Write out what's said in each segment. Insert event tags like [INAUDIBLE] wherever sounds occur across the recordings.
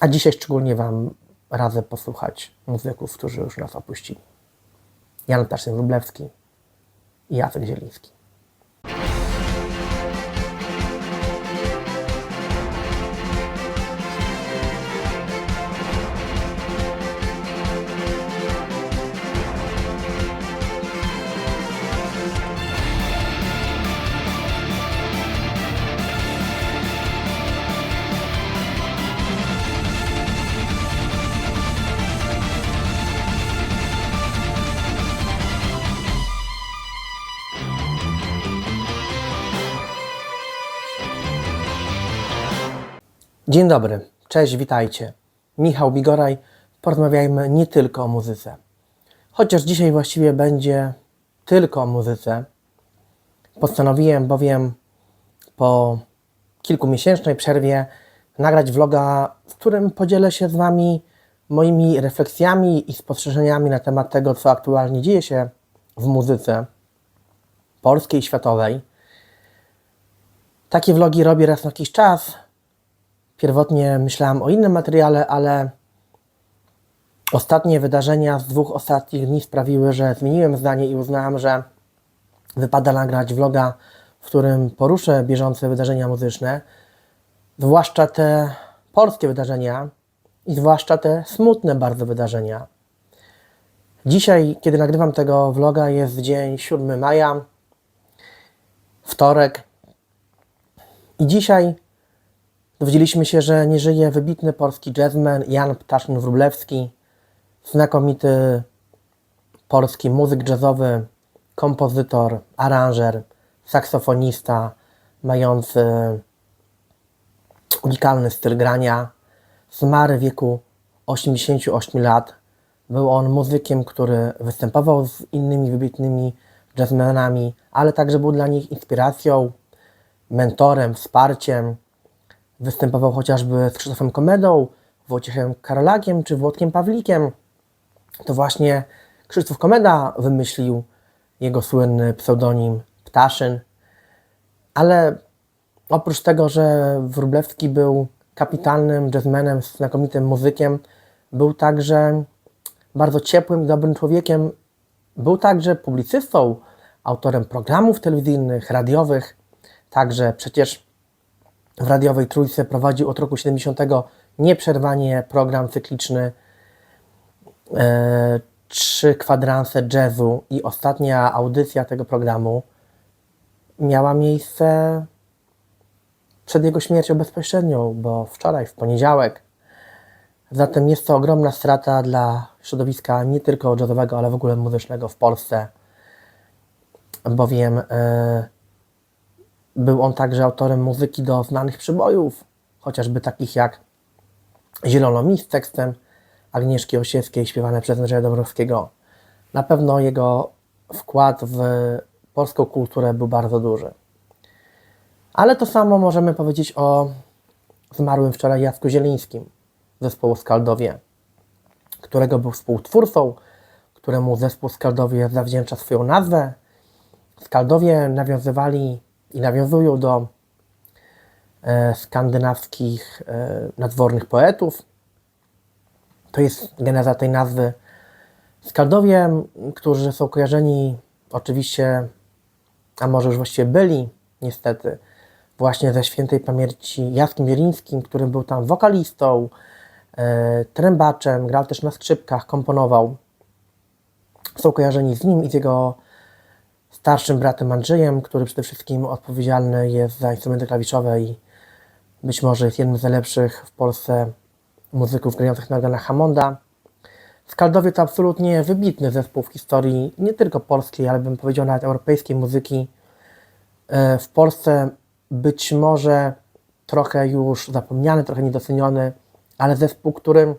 A dzisiaj szczególnie Wam radzę posłuchać muzyków, którzy już nas opuścili. Jan Ptaszyn-Wróblewski i Jacek Zieliński. Dzień dobry, cześć, witajcie. Michał Bigoraj. Porozmawiajmy nie tylko o muzyce. Chociaż dzisiaj właściwie będzie tylko o muzyce. Postanowiłem bowiem po kilkumiesięcznej przerwie nagrać vloga, w którym podzielę się z Wami moimi refleksjami i spostrzeżeniami na temat tego, co aktualnie dzieje się w muzyce polskiej i światowej. Takie vlogi robię raz na jakiś czas, Pierwotnie myślałem o innym materiale, ale ostatnie wydarzenia z dwóch ostatnich dni sprawiły, że zmieniłem zdanie i uznałem, że wypada nagrać vloga, w którym poruszę bieżące wydarzenia muzyczne, zwłaszcza te polskie wydarzenia i zwłaszcza te smutne bardzo wydarzenia. Dzisiaj, kiedy nagrywam tego vloga, jest dzień 7 maja, wtorek. I dzisiaj Dowiedzieliśmy się, że nie żyje wybitny polski jazzman Jan Ptaszyn-Wróblewski, znakomity polski muzyk jazzowy, kompozytor, aranżer, saksofonista, mający unikalny styl grania. Zmarł w wieku 88 lat. Był on muzykiem, który występował z innymi wybitnymi jazzmenami, ale także był dla nich inspiracją, mentorem, wsparciem. Występował chociażby z Krzysztofem Komedą, Wojciechem Karolakiem czy Włodkiem Pawlikiem. To właśnie Krzysztof Komeda wymyślił jego słynny pseudonim Ptaszyn. Ale oprócz tego, że Wróblewski był kapitalnym jazzmenem, znakomitym muzykiem, był także bardzo ciepłym, dobrym człowiekiem. Był także publicystą, autorem programów telewizyjnych, radiowych. Także przecież w radiowej trójce prowadził od roku 70 nieprzerwanie program cykliczny e, Trzy kwadranse jazzu i ostatnia audycja tego programu miała miejsce przed jego śmiercią bezpośrednią, bo wczoraj, w poniedziałek. Zatem jest to ogromna strata dla środowiska nie tylko jazzowego, ale w ogóle muzycznego w Polsce, bowiem e, był on także autorem muzyki do znanych przybojów, chociażby takich jak Zielono mi z tekstem Agnieszki Osieckiej śpiewane przez Andrzeja Dąbrowskiego. Na pewno jego wkład w polską kulturę był bardzo duży. Ale to samo możemy powiedzieć o zmarłym wczoraj Jacku Zielińskim zespołu Skaldowie, którego był współtwórcą, któremu zespół Skaldowie zawdzięcza swoją nazwę. Skaldowie nawiązywali i nawiązują do e, skandynawskich e, nadwornych poetów. To jest geneza tej nazwy. Skaldowie, którzy są kojarzeni oczywiście, a może już właściwie byli, niestety, właśnie ze świętej pamięci Jackiem Wielińskim, który był tam wokalistą, e, trębaczem, grał też na skrzypkach, komponował. Są kojarzeni z nim i z jego starszym bratem Andrzejem, który przede wszystkim odpowiedzialny jest za instrumenty klawiszowe i być może jest jednym z najlepszych w Polsce muzyków grających na organach Hammonda. Skaldowie to absolutnie wybitny zespół w historii nie tylko polskiej, ale bym powiedział nawet europejskiej muzyki. E, w Polsce być może trochę już zapomniany, trochę niedoceniony, ale zespół, który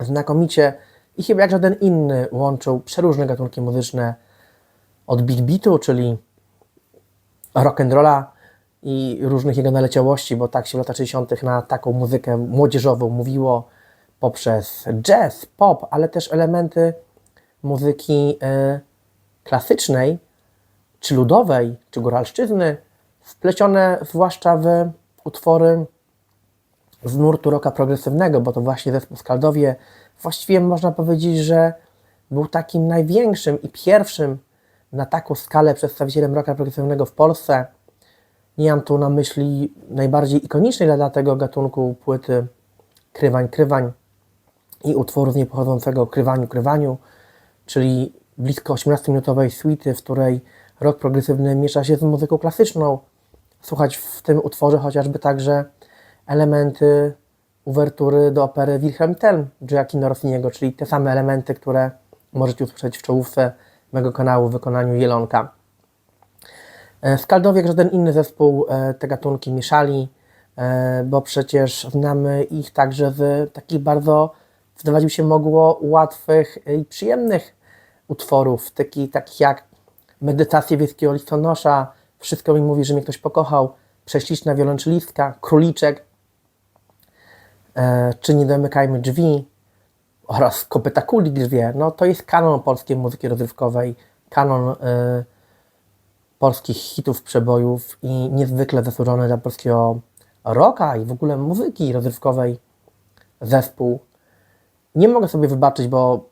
znakomicie i chyba jak żaden inny łączył przeróżne gatunki muzyczne, od Big Beatu, czyli rock'n'rolla i różnych jego naleciałości, bo tak się w latach 60. na taką muzykę młodzieżową mówiło poprzez jazz, pop, ale też elementy muzyki y, klasycznej, czy ludowej, czy góralszczyzny, wplecione zwłaszcza w utwory z nurtu rocka progresywnego, bo to właśnie zespół Skaldowie właściwie można powiedzieć, że był takim największym i pierwszym na taką skalę przedstawicielem rocka progresywnego w Polsce. Nie mam tu na myśli najbardziej ikonicznej dla tego gatunku płyty Krywań, Krywań i utworu z niej pochodzącego Krywaniu, Krywaniu, czyli blisko 18-minutowej suity, w której rock progresywny miesza się z muzyką klasyczną. Słuchać w tym utworze chociażby także elementy uwertury do opery Wilhelm Tell Gioacchino Rossiniego, czyli te same elementy, które możecie usłyszeć w czołówce mego kanału w wykonaniu Jelonka. E, Skaldowie, jak żaden inny zespół, e, te gatunki mieszali, e, bo przecież znamy ich także z takich bardzo, wydawać się mogło, łatwych i przyjemnych utworów, taki, takich jak Medytacje wiejskiego listonosza, Wszystko mi mówi, że mnie ktoś pokochał, Prześliczna wiolonczelistka, Króliczek, e, czy Nie domykajmy drzwi oraz Kopyta kuli drzwie. No to jest kanon polskiej muzyki rozrywkowej, kanon e, polskich hitów, przebojów i niezwykle zasłużony dla polskiego rocka i w ogóle muzyki rozrywkowej zespół. Nie mogę sobie wybaczyć, bo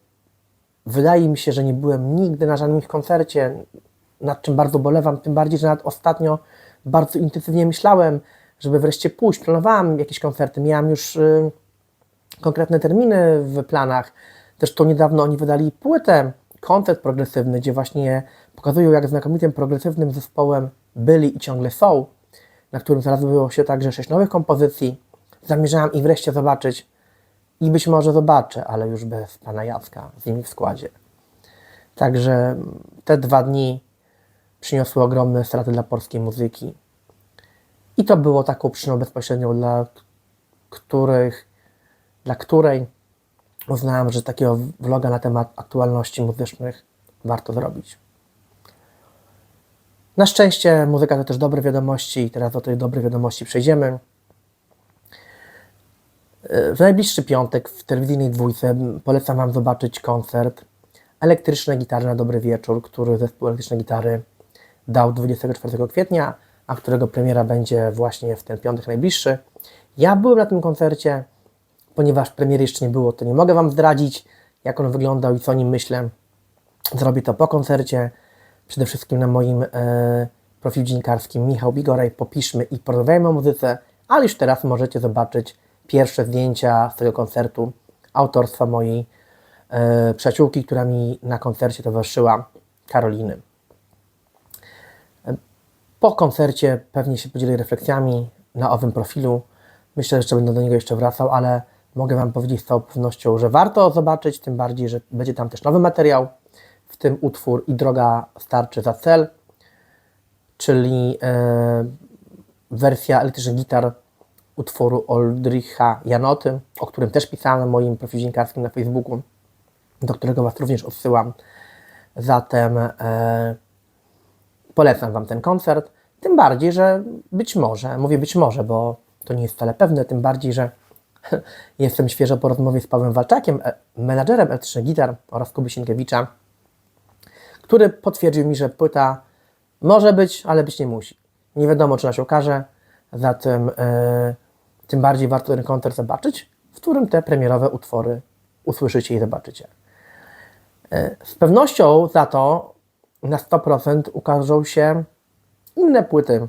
wydaje mi się, że nie byłem nigdy na żadnym koncercie, nad czym bardzo bolewam, tym bardziej, że nawet ostatnio bardzo intensywnie myślałem, żeby wreszcie pójść. Planowałem jakieś koncerty, miałem już y, konkretne terminy w planach. Zresztą niedawno oni wydali płytę, koncert progresywny, gdzie właśnie pokazują, jak znakomitym progresywnym zespołem byli i ciągle są, na którym znalazło się także sześć nowych kompozycji. Zamierzałem ich wreszcie zobaczyć i być może zobaczę, ale już bez pana Jacka z nimi w składzie. Także te dwa dni przyniosły ogromne straty dla polskiej muzyki. I to było taką przyczyną bezpośrednią, dla których, dla której uznałem, że takiego vloga na temat aktualności muzycznych warto zrobić. Na szczęście muzyka to też dobre wiadomości i teraz do tej dobrej wiadomości przejdziemy. W najbliższy piątek w telewizyjnej dwójce polecam Wam zobaczyć koncert Elektryczne gitary na dobry wieczór, który zespół Elektryczne Gitary dał 24 kwietnia, a którego premiera będzie właśnie w ten piątek najbliższy. Ja byłem na tym koncercie, ponieważ premiery jeszcze nie było, to nie mogę Wam zdradzić, jak on wyglądał i co o nim myślę. Zrobię to po koncercie, przede wszystkim na moim e, profilu dziennikarskim Michał Bigoraj, popiszmy i porozmawiajmy o muzyce, ale już teraz możecie zobaczyć pierwsze zdjęcia z tego koncertu autorstwa mojej e, przyjaciółki, która mi na koncercie towarzyszyła, Karoliny. Po koncercie pewnie się podzielę refleksjami na owym profilu. Myślę, że jeszcze będę do niego jeszcze wracał, ale mogę Wam powiedzieć z całą pewnością, że warto zobaczyć, tym bardziej, że będzie tam też nowy materiał, w tym utwór I droga starczy za cel, czyli e, wersja elektrycznych gitar utworu Oldricha Janoty, o którym też pisałem na moim profilu dziennikarskim na Facebooku, do którego Was również odsyłam. Zatem e, polecam Wam ten koncert, tym bardziej, że być może, mówię być może, bo to nie jest wcale pewne, tym bardziej, że [LAUGHS] jestem świeżo po rozmowie z Pawłem Walczakiem, e, menadżerem L3 Gitar oraz Kuby Sienkiewicza, który potwierdził mi, że płyta może być, ale być nie musi. Nie wiadomo, czy ona się okaże, zatem e, tym bardziej warto ten koncert zobaczyć, w którym te premierowe utwory usłyszycie i zobaczycie. E, z pewnością za to na 100% ukażą się inne płyty.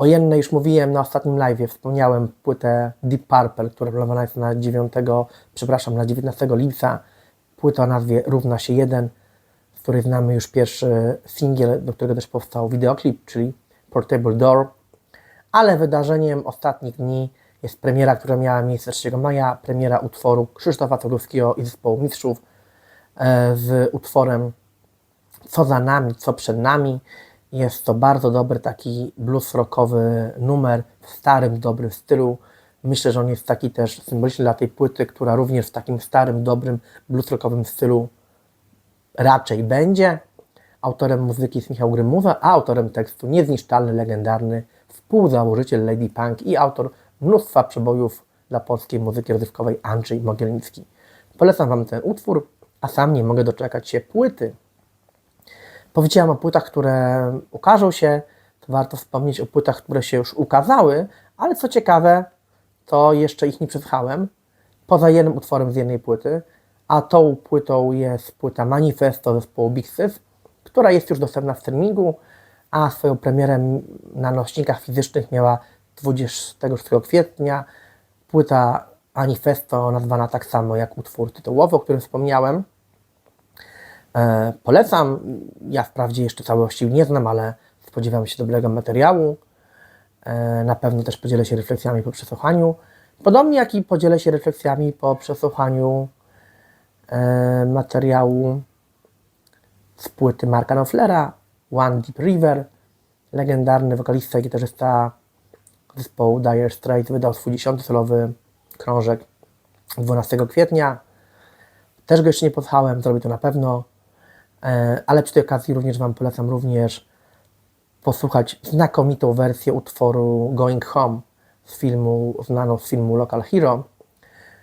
O jednej już mówiłem na ostatnim live, wspomniałem płytę Deep Purple, która planowana jest na 9, przepraszam, na 19 lipca. Płyta o nazwie Równa się 1, z której znamy już pierwszy singiel, do którego też powstał wideoklip, czyli Portable Door. Ale wydarzeniem ostatnich dni jest premiera, która miała miejsce 3 maja, premiera utworu Krzysztofa Cegłowskiego i zespołu Mistrzów e, z utworem Co za nami, co przed nami. Jest to bardzo dobry taki blues rockowy numer w starym, dobrym stylu. Myślę, że on jest taki też symboliczny dla tej płyty, która również w takim starym, dobrym blues rockowym stylu raczej będzie. Autorem muzyki jest Michał Grymuza, a autorem tekstu niezniszczalny, legendarny współzałożyciel Lady Punk i autor mnóstwa przebojów dla polskiej muzyki rozrywkowej Andrzej Mogielnicki. Polecam Wam ten utwór, a sam nie mogę doczekać się płyty. Powiedziałem o płytach, które ukażą się, to warto wspomnieć o płytach, które się już ukazały, ale co ciekawe, to jeszcze ich nie przesłuchałem, poza jednym utworem z jednej płyty, a tą płytą jest płyta Manifesto zespołu Big Sis, która jest już dostępna w streamingu, a swoją premierę na nośnikach fizycznych miała 26 kwietnia. Płyta Manifesto nazwana tak samo jak utwór tytułowy, o którym wspomniałem. E, polecam. Ja wprawdzie jeszcze całości nie znam, ale spodziewam się dobrego materiału. E, na pewno też podzielę się refleksjami po przesłuchaniu. Podobnie jak i podzielę się refleksjami po przesłuchaniu e, materiału z płyty Marka Knopflera, One Deep River. Legendarny wokalista i gitarzysta zespołu Dire Straits wydał swój dziesiąty solowy krążek 12 kwietnia. Też go jeszcze nie posłuchałem, zrobię to na pewno, ale przy tej okazji również Wam polecam również posłuchać znakomitą wersję utworu Going Home z filmu, znaną z filmu Local Hero,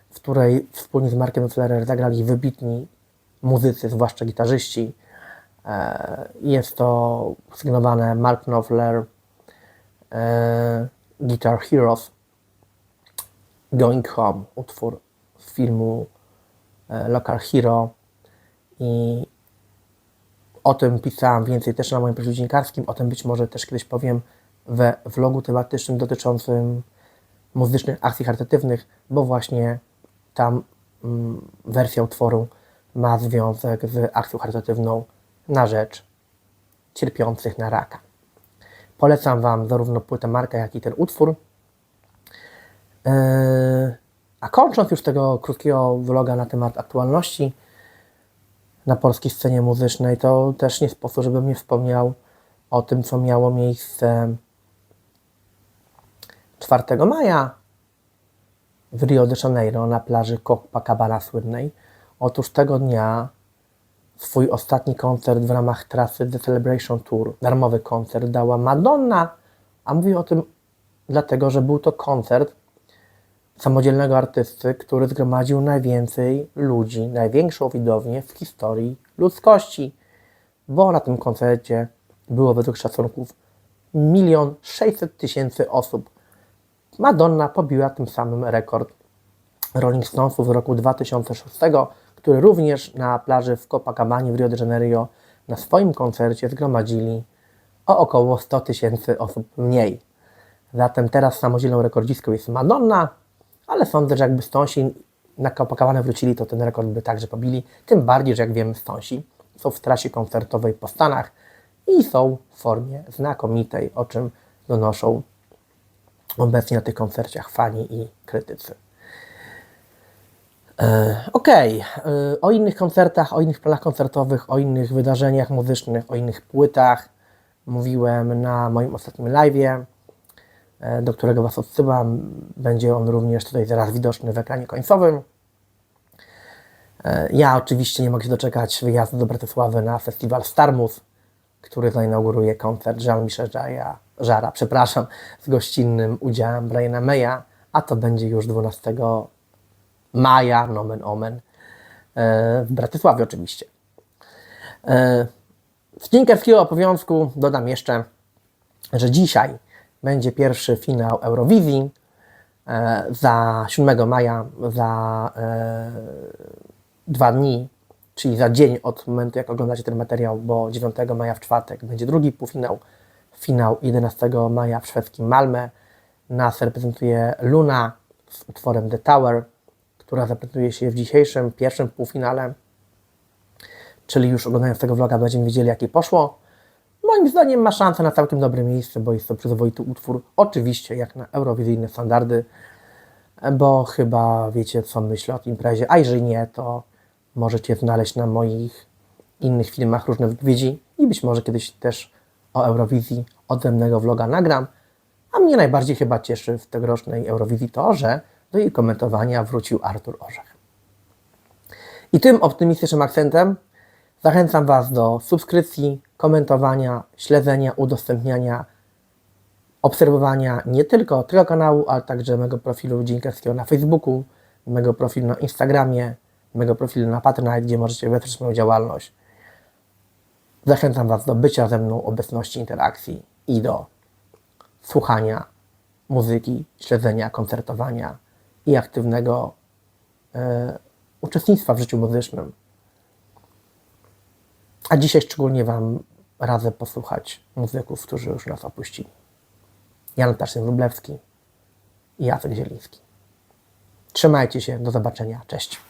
w której wspólnie z Markiem Flerer zagrali wybitni muzycy, zwłaszcza gitarzyści. E, Jest to sygnowane Mark Knopfler, e, Guitar Heroes, Going Home, utwór z filmu e, Local Hero i o tym pisałam więcej też na moim profilu dziennikarskim, o tym być może też kiedyś powiem we vlogu tematycznym dotyczącym muzycznych akcji charytatywnych, bo właśnie tam mm, wersja utworu ma związek z akcją charytatywną na rzecz cierpiących na raka. Polecam Wam zarówno płytę Marka, jak i ten utwór. Yy, a kończąc już tego krótkiego vloga na temat aktualności na polskiej scenie muzycznej, to też nie sposób, żebym nie wspomniał o tym, co miało miejsce 4 maja w Rio de Janeiro na plaży Copacabana słynnej. Otóż tego dnia swój ostatni koncert w ramach trasy The Celebration Tour, darmowy koncert, dała Madonna, a mówię o tym dlatego, że był to koncert samodzielnego artysty, który zgromadził najwięcej ludzi, największą widownię w historii ludzkości, bo na tym koncercie było według szacunków milion sześćset tysięcy osób. Madonna pobiła tym samym rekord Rolling Stonesów z roku 2006, który również na plaży w Copacabanie w Rio de Janeiro na swoim koncercie zgromadzili o około 100 tysięcy osób mniej. Zatem teraz samodzielną rekordzistką jest Madonna, ale sądzę, że jakby Stonsi na Copacabana wrócili, to ten rekord by także pobili. Tym bardziej, że jak wiemy, Stonsi są w trasie koncertowej po Stanach i są w formie znakomitej, o czym donoszą obecnie na tych koncerciach fani i krytycy. E, Okej, e, o innych koncertach, o innych planach koncertowych, o innych wydarzeniach muzycznych, o innych płytach mówiłem na moim ostatnim live'ie, do którego Was odsyłam. Będzie on również tutaj zaraz widoczny w ekranie końcowym. E, Ja oczywiście nie mogę się doczekać wyjazdu do Bratysławy na festiwal Starmus, który zainauguruje koncert Jean-Michel Żara, przepraszam, z gościnnym udziałem Briana Maya, a to będzie już 12 maja, nomen omen, e, w Bratysławie oczywiście. E, Z dziennikarskiego obowiązku dodam jeszcze, że dzisiaj będzie pierwszy finał Eurowizji. E, Za 7 maja, za e, dwa dni, czyli za dzień od momentu, jak oglądacie ten materiał, bo 9 maja w czwartek będzie drugi półfinał. Finał 11 maja w szwedzkim Malmö. Nas reprezentuje Luna z utworem The Tower, która zaprezentuje się w dzisiejszym pierwszym półfinale. Czyli już oglądając tego vloga będziemy wiedzieli, jakie poszło. Moim zdaniem ma szansę na całkiem dobre miejsce, bo jest to przyzwoity utwór. Oczywiście jak na eurowizyjne standardy, bo chyba wiecie, co myślę o tej imprezie. A jeżeli nie, to możecie znaleźć na moich innych filmach różne wypowiedzi i być może kiedyś też o Eurowizji odrębnego vloga nagram. A mnie najbardziej chyba cieszy w tegorocznej Eurowizji to, że do jej komentowania wrócił Artur Orzech. I tym optymistycznym akcentem zachęcam Was do subskrypcji, komentowania, śledzenia, udostępniania, obserwowania nie tylko tego kanału, ale także mego profilu dziennikarskiego na Facebooku, mego profilu na Instagramie, mego profilu na Patronite, gdzie możecie wesprzeć moją działalność. Zachęcam Was do bycia ze mną, obecności, interakcji i do słuchania muzyki, śledzenia, koncertowania i aktywnego e, uczestnictwa w życiu muzycznym. A dzisiaj szczególnie Wam radzę posłuchać muzyków, którzy już nas opuścili. Jan Taszyn Wróblewski i Jacek Zieliński. Trzymajcie się, do zobaczenia, cześć.